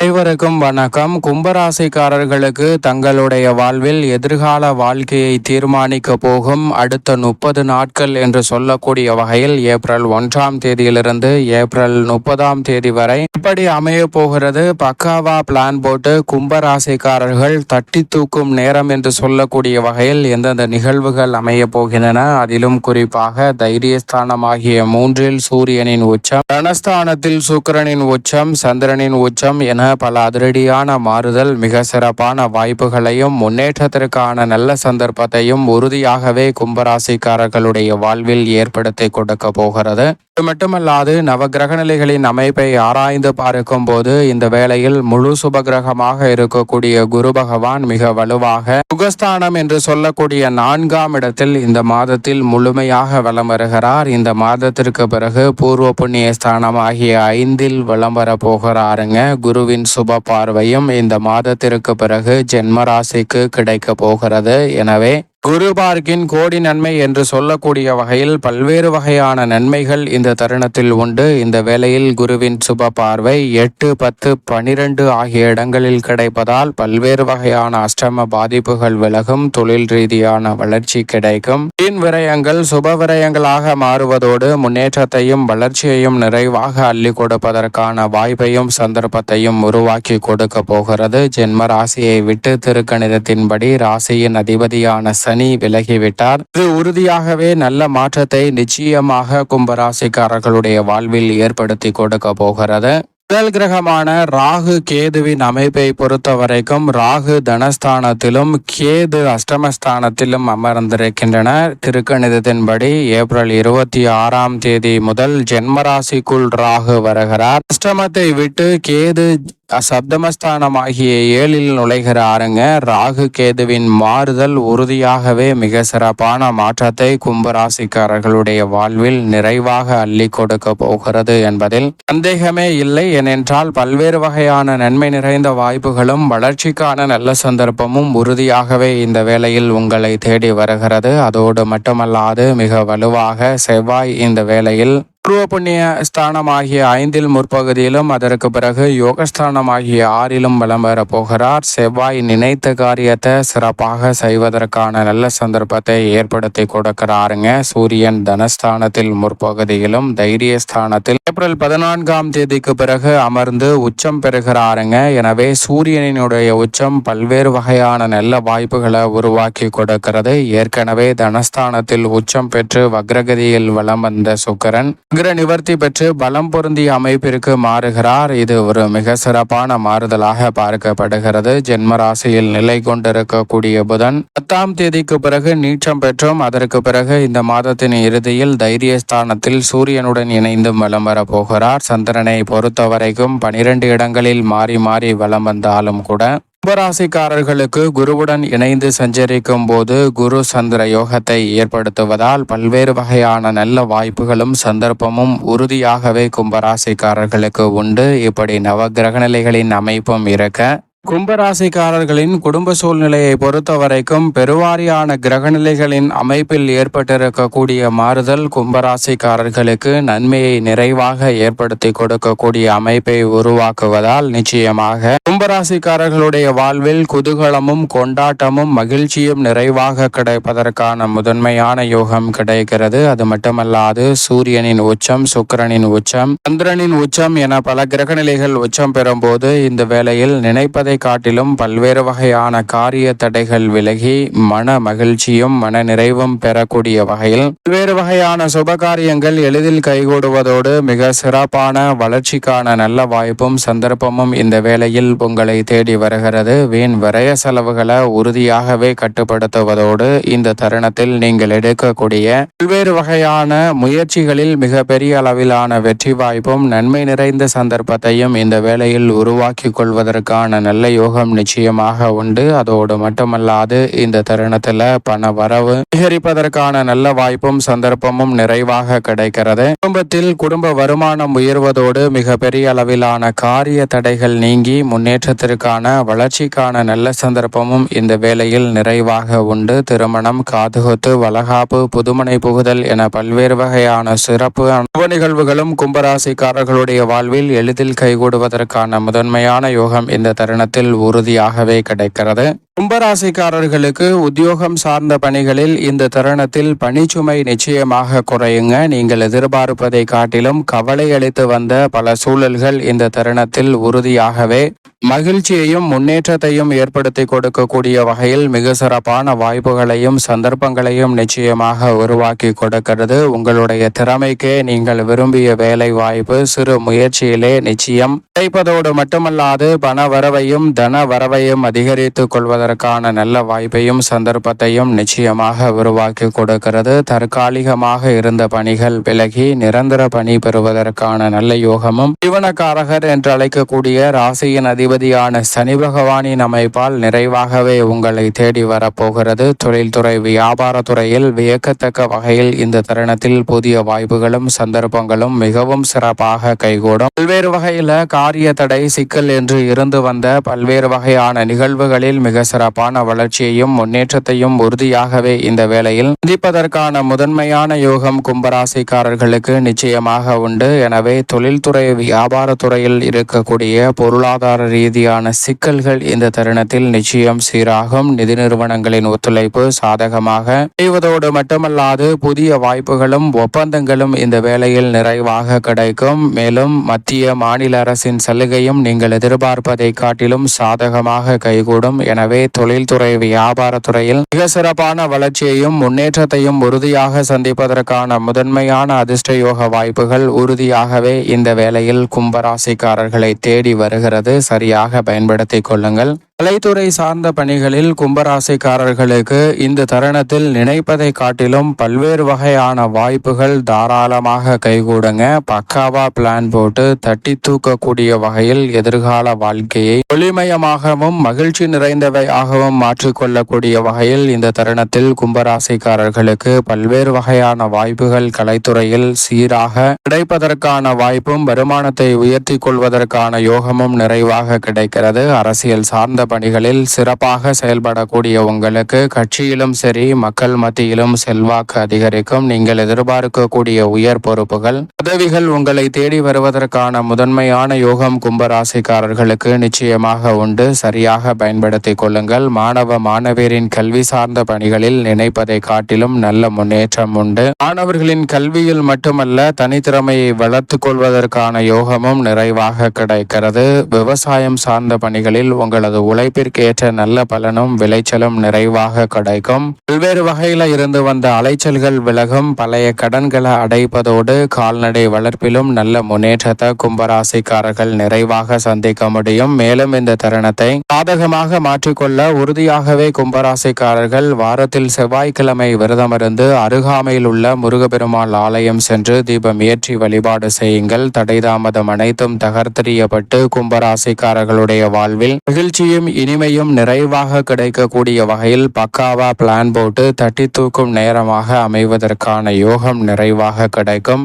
அனைவருக்கும் வணக்கம். கும்பராசிக்காரர்களுக்கு தங்களுடைய வாழ்வில் எதிர்கால வாழ்க்கையை தீர்மானிக்க போகும் அடுத்த முப்பது நாட்கள் என்று சொல்லக்கூடிய வகையில் ஏப்ரல் ஒன்றாம் தேதியிலிருந்து ஏப்ரல் முப்பதாம் தேதி வரை இப்படி அமைய போகிறது. பக்காவா பிளான் போட்டு கும்பராசிக்காரர்கள் தட்டி தூக்கும் நேரம் என்று சொல்லக்கூடிய வகையில் எந்தெந்த நிகழ்வுகள் அமைய போகின்றன? அதிலும் குறிப்பாக தைரியஸ்தானமாகிய மூன்றில் சூரியனின் உச்சம் தனஸ்தானத்தில் சுக்கிரனின் உச்சம் சந்திரனின் உச்சம் என பல அதிரடியான மாறுதல் மிக சிறப்பான வாய்ப்புகளையும் முன்னேற்றத்திற்கான நல்ல சந்தர்ப்பத்தையும் உறுதியாகவே கும்பராசிக்காரர்களுடைய வாழ்வில் ஏற்படுத்தி கொடுக்க போகிறது. இது மட்டுமல்லாது நவகிரக நிலைகளின் அமைப்பை ஆராய்ந்து பார்க்கும் போது இந்த வேளையில் முழு சுபகிரகமாக இருக்கக்கூடிய குரு பகவான் மிக வலுவாக சுகஸ்தானம் என்று சொல்லக்கூடிய நான்காம் இடத்தில் இந்த மாதத்தில் முழுமையாக வலம் வருகிறார். இந்த மாதத்திற்கு பிறகு பூர்வ புண்ணிய ஸ்தானம் ஆகிய ஐந்தில் வலம் வர போகிறாருங்க குருவின் சுப பார்வையும் இந்த மாதத்திற்கு பிறகு ஜென்மராசிக்கு கிடைக்க போகிறது. எனவே குருபார்க்கின் கோடி நன்மை என்று சொல்லக்கூடிய வகையில் பல்வேறு வகையான நன்மைகள் இந்த தருணத்தில் உண்டு. இந்த வேளையில் குருவின் சுப பார்வை எட்டு பத்து பனிரெண்டு ஆகிய இடங்களில் கிடைப்பதால் பல்வேறு வகையான அஷ்டம பாதிப்புகள் விலகும் தொழில் ரீதியான வளர்ச்சி கிடைக்கும். வீண் விரயங்கள் சுப விரயங்களாக மாறுவதோடு முன்னேற்றத்தையும் வளர்ச்சியையும் நிறைவாக அள்ளி கொடுப்பதற்கான வாய்ப்பையும் சந்தர்ப்பத்தையும் உருவாக்கி கொடுக்க போகிறது. ஜென்ம ராசியை விட்டு திருக்கணிதத்தின்படி ராசியின் அதிபதியான சனி விலகிவிட்டார் இது உறுதியாகவே நல்ல மாற்றத்தை நிச்சயமாக கும்பராசிக்காரர்களுடைய வாழ்வில் ஏற்படுத்தி கொடுக்க போகிறது. முதல் கிரகமான ராகு கேதுவின் அமைப்பை பொறுத்த வரைக்கும் ராகு தனஸ்தானத்திலும் கேது அஷ்டமஸ்தானத்திலும் அமர்ந்திருக்கின்றனர் திருக்கணிதத்தின்படி ஏப்ரல் இருபத்தி ஆறாம் தேதி முதல் ஜென்மராசிக்குள் ராகு வருகிறார். அஷ்டமத்தை விட்டு கேது சப்தமஸ்தானமாகிய ஏழில் நுழைகிற ஆறுங்க ராகு கேதுவின் மாறுதல் உறுதியாகவே மிக சிறப்பான மாற்றத்தை கும்பராசிக்காரர்களுடைய வாழ்வில் நிறைவாக அள்ளி கொடுக்க போகிறது என்பதில் சந்தேகமே இல்லை. ஏனென்றால் பல்வேறு வகையான நன்மை நிறைந்த வாய்ப்புகளும் வளர்ச்சிக்கான நல்ல சந்தர்ப்பமும் உறுதியாகவே இந்த வேளையில் உங்களை தேடி வருகிறது. அதோடு மட்டுமல்லாது மிக வலுவாக செவ்வாய் இந்த வேளையில் பூர்வ புண்ணிய ஸ்தானமாகிய ஐந்தில் முற்பகுதியிலும் அதற்கு பிறகு யோகஸ்தானமாகிய ஆறிலும் வலம் வர போகிறார். செவ்வாய் நினைத்த காரியத்தை சிறப்பாக செய்வதற்கான நல்ல சந்தர்ப்பத்தை ஏற்படுத்தி கொடுக்கிறாருங்க. சூரியன் தனஸ்தானத்தில் முற்பகுதியிலும் தைரிய ஸ்தானத்தில் ஏப்ரல் பதினான்காம் தேதிக்கு பிறகு அமர்ந்து உச்சம் பெறுகிறாருங்க. எனவே சூரியனினுடைய உச்சம் பல்வேறு வகையான நல்ல வாய்ப்புகளை உருவாக்கி கொடுக்கிறது. ஏற்கனவே தனஸ்தானத்தில் உச்சம் பெற்று வக்ரகதியில் வலம் வந்த சுக்கரன் வக்ர நிவர்த்தி பெற்று பலம் பொருந்திய அமைப்பிற்கு மாறுகிறார். இது ஒரு மிக சிறப்பான மாறுதலாக பார்க்கப்படுகிறது. ஜென்மராசியில் நிலை கொண்டிருக்கக்கூடிய புதன் பத்தாம் தேதிக்கு பிறகு நீச்சம் பெற்றும் அதற்கு பிறகு இந்த மாதத்தின் இறுதியில் தைரியஸ்தானத்தில் சூரியனுடன் இணைந்து வலம் வரப்போகிறார் சந்திரனை பொறுத்தவரைக்கும் பனிரெண்டு இடங்களில் மாறி மாறி வலம் வந்தாலும் கூட கும்பராசிக்காரர்களுக்கு குருவுடன் இணைந்து சஞ்சரிக்கும் போது குரு சந்திர யோகத்தை ஏற்படுத்துவதால் பல்வேறு வகையான நல்ல வாய்ப்புகளும் சந்தர்ப்பமும் உறுதியாகவே கும்பராசிக்காரர்களுக்கு உண்டு. இப்படி நவகிரக நிலைகளின் அமைப்பும் இருக்க கும்பராசிக்காரர்களின் குடும்ப சூழ்நிலையை பொறுத்த வரைக்கும் பெருவாரியான கிரகநிலைகளின் அமைப்பில் ஏற்பட்டிருக்கக்கூடிய மாறுதல் கும்பராசிக்காரர்களுக்கு நன்மையை நிறைவாக ஏற்படுத்தி கொடுக்கக்கூடிய அமைப்பை உருவாக்குவதால் நிச்சயமாக கும்பராசிக்காரர்களுடைய வாழ்வில் குதூகலமும் கொண்டாட்டமும் மகிழ்ச்சியும் நிறைவாக கிடைப்பதற்கான முதன்மையான யோகம் கிடைக்கிறது. அது மட்டுமல்லாது சூரியனின் உச்சம் சுக்கிரனின் உச்சம் சந்திரனின் உச்சம் என பல கிரகநிலைகள் உச்சம் பெறும்போது இந்த வேளையில் நினைப்பது காட்டிலும் பல்வேறு வகையான காரிய தடைகள் விலகி மன மகிழ்ச்சியும் மன நிறைவும் பெறக்கூடிய வகையில் பல்வேறு வகையான சுபகாரியங்கள் எளிதில் கைகூடுவதோடு மிக சிறப்பான வளர்ச்சிக்கான நல்ல வாய்ப்பும் சந்தர்ப்பமும் இந்த வேளையில் உங்களை தேடி வருகிறது. வீண் விரய செலவுகளை உறுதியாகவே கட்டுப்படுத்துவதோடு இந்த தருணத்தில் நீங்கள் எடுக்கக்கூடிய பல்வேறு வகையான முயற்சிகளில் மிக பெரிய அளவிலான வெற்றி வாய்ப்பும் நன்மை நிறைந்த சந்தர்ப்பத்தையும் இந்த வேளையில் உருவாக்கி கொள்வதற்கான நல்ல நல்ல யோகம் நிச்சயமாக உண்டு. அதோடு மட்டுமல்லாது இந்த தருணத்துல பண வரவு அதிகரிப்பதற்கான நல்ல வாய்ப்பும் சந்தர்ப்பமும் நிறைவாக கிடைக்கிறது. குடும்பத்தில் குடும்ப வருமானம் உயர்வதோடு மிக பெரிய அளவிலான காரிய தடைகள் நீங்கி முன்னேற்றத்திற்கான வளர்ச்சிக்கான நல்ல சந்தர்ப்பமும் இந்த வேளையில் நிறைவாக உண்டு. திருமணம் காதுகுத்து வளகாப்பு புதுமனை புகுதல் என பல்வேறு வகையான சிறப்பு அனுபவ நிகழ்வுகளும் கும்பராசிக்காரர்களுடைய வாழ்வில் எளிதில் கைகூடுவதற்கான முதன்மையான யோகம் இந்த தருணத்தில் உறுதியாகவே கிடைக்கிறது. கும்பராசிக்காரர்களுக்கு உத்தியோகம் சார்ந்த பணிகளில் இந்த தருணத்தில் பணிச்சுமை நிச்சயமாக குறையுங்க. நீங்கள் எதிர்பார்ப்பதை காட்டிலும் கவலை அளித்து வந்த பல சூழல்கள் இந்த தருணத்தில் உறுதியாகவே மகிழ்ச்சியையும் முன்னேற்றத்தையும் ஏற்படுத்தி கொடுக்கக்கூடிய வகையில் மிக சிறப்பான வாய்ப்புகளையும் சந்தர்ப்பங்களையும் நிச்சயமாக உருவாக்கி கொடுக்கிறது. உங்களுடைய திறமைக்கே நீங்கள் விரும்பிய வேலை வாய்ப்பு சிறு முயற்சியிலே நிச்சயம் கிடைப்பதோடு மட்டுமல்லாது பண வரவையும் தன வரவையும் அதிகரித்துக் கொள்வதற்கான நல்ல வாய்ப்பையும் சந்தர்ப்பத்தையும் நிச்சயமாக உருவாக்கி கொடுக்கிறது. தற்காலிகமாக இருந்த பணிகள் விலகி நிரந்தர பணி பெறுவதற்கான நல்ல யோகமும் ஜீவனக்காரகர் என்று அழைக்கக்கூடிய ராசியின் அதிபதியான சனி பகவானின் அமைப்பால் நிறைவாகவே உங்களை தேடி வரப்போகிறது. தொழில்துறை வியாபாரத்துறையில் வியக்கத்தக்க வகையில் இந்த தருணத்தில் புதிய வாய்ப்புகளும் சந்தர்ப்பங்களும் மிகவும் சிறப்பாக கைகூடும். பல்வேறு வகையில காரிய தடை சிக்கல் என்று இருந்து வந்த பல்வேறு வகையான நிகழ்வுகளில் மிக சிறப்பான வளர்ச்சியையும் முன்னேற்றத்தையும் உறுதியாகவே இந்த வேளையில் சந்திப்பதற்கான முதன்மையான யோகம் கும்பராசிக்காரர்களுக்கு நிச்சயமாக உண்டு. எனவே தொழில்துறை வியாபாரத்துறையில் இருக்கக்கூடிய பொருளாதார ரீதியான சிக்கல்கள் இந்த தருணத்தில் நிச்சயம் சீராகும். நிதி நிறுவனங்களின் ஒத்துழைப்பு சாதகமாக செய்வதோடு மட்டுமல்லாது புதிய வாய்ப்புகளும் ஒப்பந்தங்களும் இந்த வேளையில் நிறைவாக கிடைக்கும். மேலும் மத்திய மாநில அரசின் சலுகையும் நீங்கள் எதிர்பார்ப்பதை காட்டிலும் சாதகமாக கைகூடும். எனவே தொழில்துறை வியாபாரத்துறையில் மிக சிறப்பான வளர்ச்சியையும் முன்னேற்றத்தையும் உறுதியாக சந்திப்பதற்கான முதன்மையான அதிர்ஷ்ட யோக வாய்ப்புகள் உறுதியாகவே இந்த வேளையில் கும்பராசிக்காரர்களை தேடி வருகிறது. சரியாக பயன்படுத்திக் கொள்ளுங்கள். கலைத்துறை சார்ந்த பணிகளில் கும்பராசிக்காரர்களுக்கு இந்த தருணத்தில் நினைப்பதை காட்டிலும் பல்வேறு வகையான வாய்ப்புகள் தாராளமாக கைகூடுங்க. பக்காவா பிளான் போட்டு தட்டி தூக்கக்கூடிய வகையில் எதிர்கால வாழ்க்கையை ஒளிமயமாகவும் மகிழ்ச்சி நிறைந்தவையாகவும் மாற்றிக்கொள்ளக்கூடிய வகையில் இந்த தருணத்தில் கும்பராசிக்காரர்களுக்கு பல்வேறு வகையான வாய்ப்புகள் கலைத்துறையில் சீராக கிடைப்பதற்கான வாய்ப்பும் வருமானத்தை உயர்த்தி கொள்வதற்கான யோகமும் நிறைவாக கிடைக்கிறது. அரசியல் சார்ந்த பணிகளில் சிறப்பாக செயல்படக்கூடிய உங்களுக்கு கட்சியிலும் சரி மக்கள் மத்தியிலும் செல்வாக்கு அதிகரிக்கும். நீங்கள் எதிர்பார்க்கக்கூடிய உயர் பொறுப்புகள் உதவிகள் உங்களை தேடி வருவதற்கான முதன்மையான யோகம் கும்பராசிக்காரர்களுக்கு நிச்சயமாக உண்டு. சரியாக பயன்படுத்திக் கொள்ளுங்கள். மாணவ மாணவியரின் கல்வி சார்ந்த பணிகளில் நினைப்பதை காட்டிலும் நல்ல முன்னேற்றம் உண்டு. மாணவர்களின் கல்வியில் மட்டுமல்ல தனித்திறமையை வளர்த்துக் கொள்வதற்கான யோகமும் நிறைவாக கிடைக்கிறது. விவசாயம் சார்ந்த பணிகளில் உங்களது உழைப்பிற்கு ஏற்ற நல்ல பலனும் விளைச்சலும் நிறைவாக கிடைக்கும். பல்வேறு வகையில இருந்து வந்த அலைச்சல்கள் விலகும். பழைய கடன்களை அடைப்பதோடு கால்நடை வளர்ப்பிலும் நல்ல முன்னேற்றத்தை கும்பராசிக்காரர்கள் நிறைவாக சந்திக்க முடியும். மேலும் இந்த தருணத்தை சாதகமாக மாற்றிக்கொள்ள உறுதியாகவே கும்பராசிக்காரர்கள் வாரத்தில் செவ்வாய்க்கிழமை விரதமிருந்து அருகாமையில் உள்ள முருகப்பெருமாள் ஆலயம் சென்று தீபம் ஏற்றி வழிபாடு செய்யுங்கள். தடைதாமதம் அனைத்தும் தகர்த்தெறியப்பட்டு கும்பராசிக்காரர்களுடைய வாழ்வில் மகிழ்ச்சியும் இனிமையும் நிறைவாக கிடைக்கக்கூடிய வகையில் பக்காவா பிளான் போட்டு தட்டி தூக்கும் நேரமாக அமைவதற்கான யோகம் நிறைவாக கிடைக்கும்.